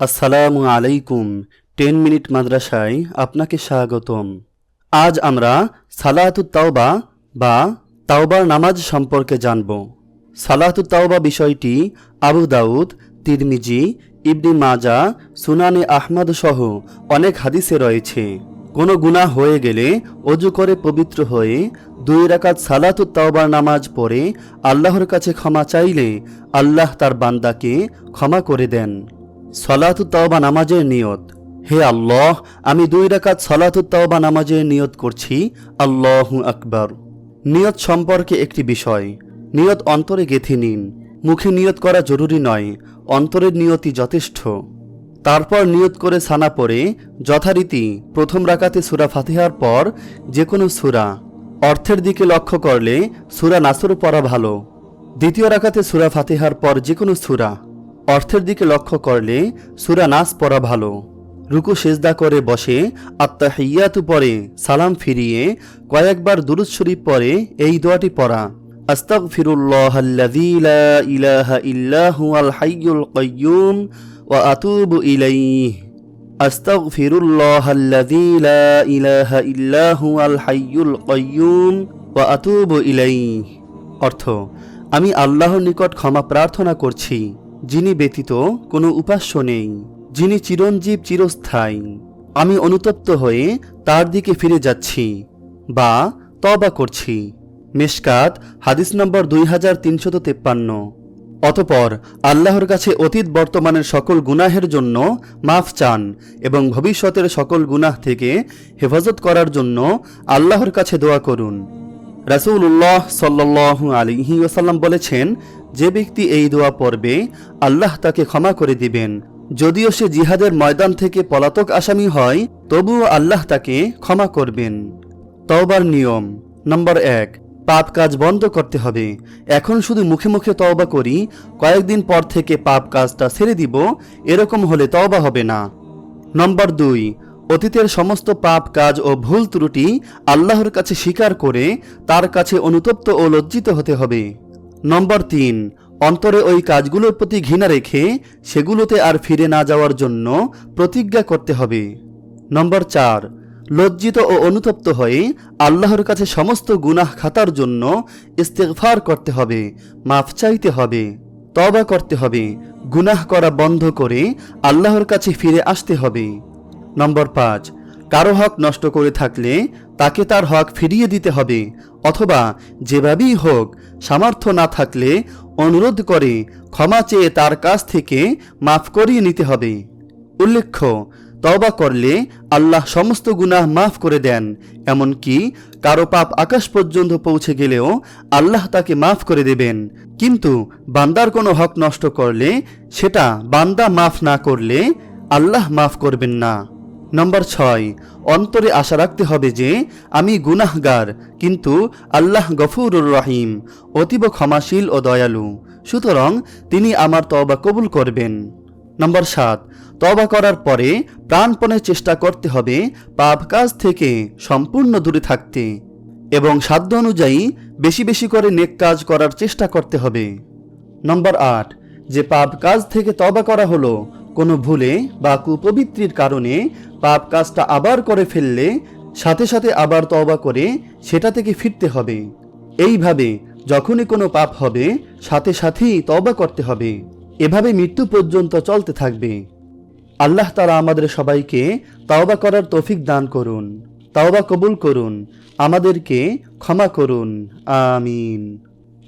আসসালামু আলাইকুম, ten minute মাদ্রাসায় আপনাকে স্বাগতম। আজ আমরা সালাতুত তাওবা বা তাওবার নামাজ সম্পর্কে জানব। সালাতুত তাওবা বিষয়টি আবু দাউদ, তিরমিজি, ইবনি মাজা সুনানে আহমদ সহ অনেক হাদিসে রয়েছে। কোনো গুনাহ হয়ে গেলে অজু করে পবিত্র হয়ে দুই রাকাত সালাতুত তাওবার নামাজ পড়ে আল্লাহর কাছে ক্ষমা চাইলে আল্লাহ তার বান্দাকে ক্ষমা করে দেন। সলাতু নামাজের নিয়ত। হে আল্লাহ, আমি দুই রাকাত সলাতু নামাজের নিয়ত করছি। আল্লাহু আকবর। নিয়ত সম্পর্কে একটি বিষয়, নিয়ত অন্তরে গেঁথে নিন। মুখে নিয়ত করা জরুরি নয়, অন্তরের নিয়তি যথেষ্ট। তারপর নিয়ত করে সানা পড়ে, যথারীতি প্রথম রাকাতে সুরা ফাতিহার পর যে কোনো সুরা। অর্থের দিকে লক্ষ্য করলে সুরা নাসর পড়া ভালো। দ্বিতীয় রাকাতে সুরা ফাতিহার পর যে কোনো সুরা। অর্থের দিকে লক্ষ্য করলে সুরা নাস পড়া ভালো। রুকু সেজদা করে বসে আত্মা আত্মাহিয়াতু পরে সালাম ফিরিয়ে, কয়েকবার দুরুদ শরীফ পরে এই দোয়াটি পড়া। ইল্লা হুয়াল হাইয়ুল কাইয়্যুম ওয়া আতুবু ইলাইহি। আস্তাগফিরুল্লাহ আল্লাযী লা ইলাহা ইল্লা হুয়াল হাইয়ুল কাইয়্যুম ওয়া আতুবু ইলাইহি। অর্থ, আমি আল্লাহর নিকট ক্ষমা প্রার্থনা করছি। যিনি ব্যতীত কোনো উপাস্য নেই, যিনি চিরঞ্জীব চিরস্থায়ী। আমি অনুতপ্ত হয়ে তার দিকে ফিরে যাচ্ছি বা তবা করছি। মেশকাত, হাদিস নম্বর দুই হাজার তিনশত তেপ্পান্ন। অতপর আল্লাহর কাছে অতীত বর্তমানের সকল গুনাহের জন্য মাফ চান এবং ভবিষ্যতের সকল গুনাহ থেকে হেফাজত করার জন্য আল্লাহর কাছে দোয়া করুন। রাসূলুল্লাহ সাল্লাল্লাহু আলাইহি ওয়াসাল্লাম বলেছেন যে ব্যক্তি এই দোয়া পড়বে, আল্লাহ তাকে ক্ষমা করে দিবেন। যদিও সে জিহাদের ময়দান থেকে পলাতক আসামি হয়, তবুও আল্লাহ তাকে ক্ষমা করবেন। তওবার নিয়ম নম্বর এক, পাপ কাজ বন্ধ করতে হবে। এখন শুধু মুখে মুখে তওবা করি, কয়েকদিন পর থেকে পাপ কাজটা ছেড়ে দিব, এরকম হলে তওবা হবে না। নম্বর দুই, অতীতের সমস্ত পাপ কাজ ও ভুল ত্রুটি আল্লাহর কাছে স্বীকার করে, তার কাছে অনুতপ্ত ও লজ্জিত হতে হবে। নম্বর তিন, অন্তরে ওই কাজগুলোর প্রতি ঘৃণা রেখে সেগুলোতে আর ফিরে না যাওয়ার জন্য প্রতিজ্ঞা করতে হবে। নম্বর চার, লজ্জিত ও অনুতপ্ত হয়ে আল্লাহর কাছে সমস্ত গুনাহ খাতার জন্য ইস্তেগফার করতে হবে, মাফ চাইতে হবে তবা করতে হবে, গুনাহ করা বন্ধ করে আল্লাহর কাছে ফিরে আসতে হবে। নম্বর পাঁচ কারও হক নষ্ট করে থাকলে তাকে তার হক ফিরিয়ে দিতে হবে, অথবা যেভাবেই হোক সামর্থ্য না থাকলে অনুরোধ করে ক্ষমা চেয়ে তার কাছ থেকে মাফ করিয়ে নিতে হবে। উল্লেখ্য তবা করলে আল্লাহ সমস্ত গুনাহ মাফ করে দেন, এমনকি কারও পাপ আকাশ পর্যন্ত পৌঁছে গেলেও আল্লাহ তাকে মাফ করে দেবেন। কিন্তু বান্দার কোনো হক নষ্ট করলে সেটা বান্দা মাফ না করলে আল্লাহ মাফ করবেন না। নম্বর ছয়, অন্তরে আশা রাখতে হবে যে আমি গুনাহগার, কিন্তু আল্লাহ গফুরুর রহিম, অতীব ক্ষমাশীল ও দয়ালু। সুতরাং তিনি আমার তওবা কবুল করবেন। নম্বর সাত তবা করার পরে প্রাণপণে চেষ্টা করতে হবে পাপ কাজ থেকে সম্পূর্ণ দূরে থাকতে। এবং সাধ্য অনুযায়ী বেশি বেশি করে নেক কাজ করার চেষ্টা করতে হবে। নম্বর আট, যে পাপ কাজ থেকে তবা করা হলো কোনো ভুলে বা কুপবিত্রির কারণে পাপ কাজটা আবার করে ফেললে, সাথে সাথে আবার তওবা করে সেটা থেকে ফিরতে হবে। এইভাবে যখনই কোনো পাপ হবে, সাথে সাথেই তওবা করতে হবে। এভাবে মৃত্যু পর্যন্ত চলতে থাকবে। আল্লাহ তারা আমাদের সবাইকে তাওবা করার তৌফিক দান করুন, তাওবা কবুল করুন, আমাদেরকে ক্ষমা করুন। আমিন।